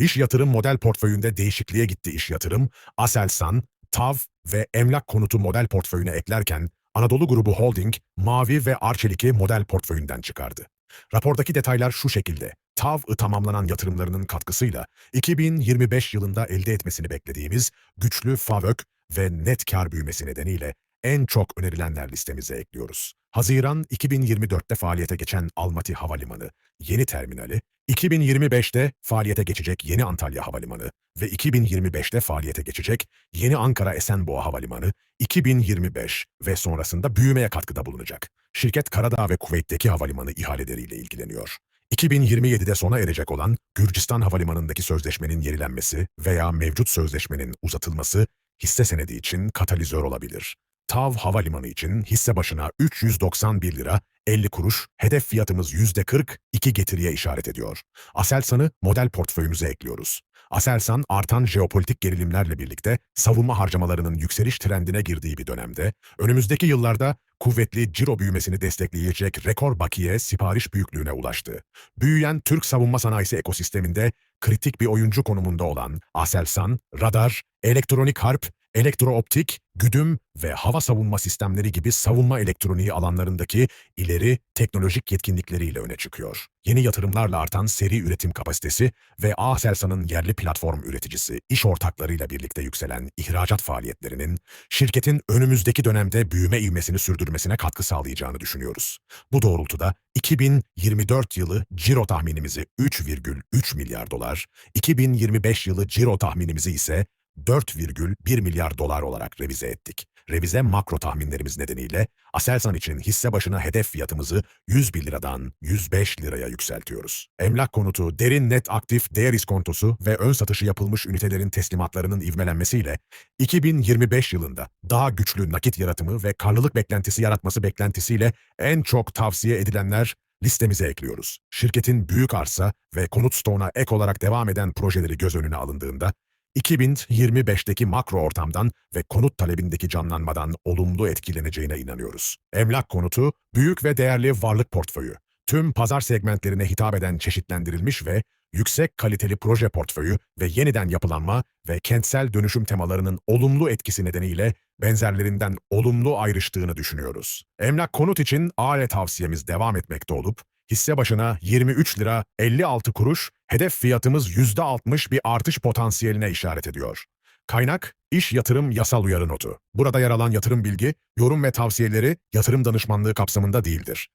İş yatırım model portföyünde değişikliğe gitti iş yatırım, Aselsan, TAV ve Emlak Konutu model portföyüne eklerken Anadolu Grubu Holding, Mavi ve Arçelik'i model portföyünden çıkardı. Rapordaki detaylar şu şekilde. TAV tamamlanan yatırımlarının katkısıyla 2025 yılında elde etmesini beklediğimiz güçlü FAVÖK ve net kar büyümesi nedeniyle en çok önerilenler listemize ekliyoruz. Haziran 2024'te faaliyete geçen Almaty Havalimanı, yeni terminali, 2025'te faaliyete geçecek yeni Antalya Havalimanı ve 2025'te faaliyete geçecek yeni Ankara Esenboğa Havalimanı, 2025 ve sonrasında büyümeye katkıda bulunacak. Şirket Karadağ ve Kuveyt'teki havalimanı ihaleleriyle ilgileniyor. 2027'de sona erecek olan Gürcistan Havalimanı'ndaki sözleşmenin yenilenmesi veya mevcut sözleşmenin uzatılması hisse senedi için katalizör olabilir. TAV Havalimanı için hisse başına 391 lira 50 kuruş, hedef fiyatımız %40, iki getiriye işaret ediyor. Aselsan'ı model portföyümüze ekliyoruz. Aselsan artan jeopolitik gerilimlerle birlikte savunma harcamalarının yükseliş trendine girdiği bir dönemde, önümüzdeki yıllarda kuvvetli ciro büyümesini destekleyecek rekor bakiye sipariş büyüklüğüne ulaştı. Büyüyen Türk savunma sanayisi ekosisteminde kritik bir oyuncu konumunda olan Aselsan, radar, elektronik harp, elektrooptik, güdüm ve hava savunma sistemleri gibi savunma elektroniği alanlarındaki ileri teknolojik yetkinlikleriyle öne çıkıyor. Yeni yatırımlarla artan seri üretim kapasitesi ve Aselsan'ın yerli platform üreticisi iş ortaklarıyla birlikte yükselen ihracat faaliyetlerinin şirketin önümüzdeki dönemde büyüme ivmesini sürdürmesine katkı sağlayacağını düşünüyoruz. Bu doğrultuda 2024 yılı ciro tahminimizi 3,3 milyar dolar, 2025 yılı ciro tahminimizi ise 4,1 milyar dolar olarak revize ettik. Revize makro tahminlerimiz nedeniyle Aselsan için hisse başına hedef fiyatımızı 101 liradan 105 liraya yükseltiyoruz. Emlak konutu, derin net aktif değer iskontosu ve ön satışı yapılmış ünitelerin teslimatlarının ivmelenmesiyle 2025 yılında daha güçlü nakit yaratımı ve karlılık beklentisi yaratması beklentisiyle en çok tavsiye edilenler listemize ekliyoruz. Şirketin büyük arsa ve konut stoğuna ek olarak devam eden projeleri göz önüne alındığında 2025'teki makro ortamdan ve konut talebindeki canlanmadan olumlu etkileneceğine inanıyoruz. Emlak konutu, büyük ve değerli varlık portföyü, tüm pazar segmentlerine hitap eden çeşitlendirilmiş ve yüksek kaliteli proje portföyü ve yeniden yapılanma ve kentsel dönüşüm temalarının olumlu etkisi nedeniyle benzerlerinden olumlu ayrıştığını düşünüyoruz. Emlak konut için aile tavsiyemiz devam etmekte olup, hisse başına 23 lira 56 kuruş, hedef fiyatımız %60 bir artış potansiyeline işaret ediyor. Kaynak, iş yatırım yasal uyarı notu. Burada yer alan yatırım bilgi, yorum ve tavsiyeleri yatırım danışmanlığı kapsamında değildir.